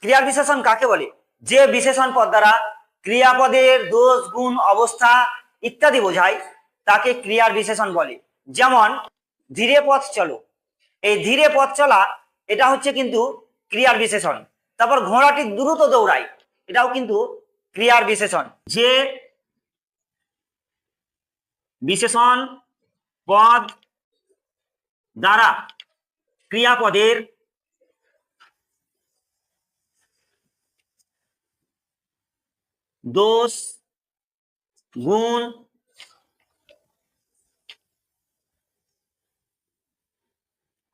ক্রিয়ার বিশেষণ কাকে বলে? যে বিশেষণ পদ দ্বারা ক্রিয়াপদের দোষ, গুণ, অবস্থা ইত্যাদি বোঝায়, তাকে ক্রিয়ার বিশেষণ বলে। যেমন, ধীরে পথ চলো। এই ধীরে পথ চলা, এটা হচ্ছে কিন্তু ক্রিয়ার বিশেষণ। তারপর ঘোড়াটি দ্রুত দৌড়ায়, এটাও কিন্তু ক্রিয়ার বিশেষণ। যে বিশেষণ পদ দ্বারা ক্রিয়াপদের দোষ গুণ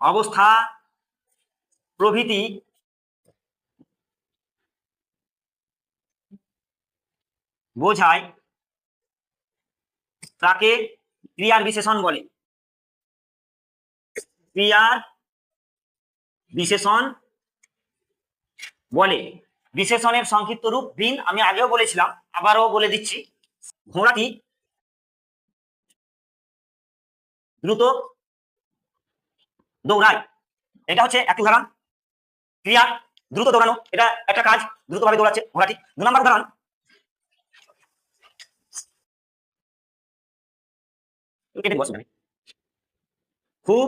অবস্থা প্রভৃতি বোঝায় তাকে ক্রিয়ার বিশেষণ বলে। ক্রিয়ার বিশেষণ বলে। বিশেষণের সংক্ষিপ্ত রূপ দিন আমি আগেও বলেছিলাম, আবারও বলে দিচ্ছি। ঘোড়াটি দ্রুত দৌড়ায়। এটা হচ্ছে একটি উদাহরণ ক্রিয়া, দ্রুত দৌড়ানো, এটা একটা কাজ, দ্রুতভাবে দৌড়াচ্ছে ঘোড়াটি। দু নম্বর উদাহরণ খুব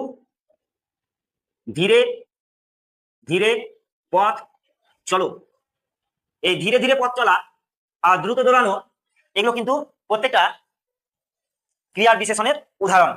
ধীরে ধীরে পথ, চলো। এই ধীরে ধীরে পথ চলা আর দ্রুত দৌড়ানো এগুলো কিন্তু প্রত্যেকটা ক্রিয়ার বিশেষণের উদাহরণ।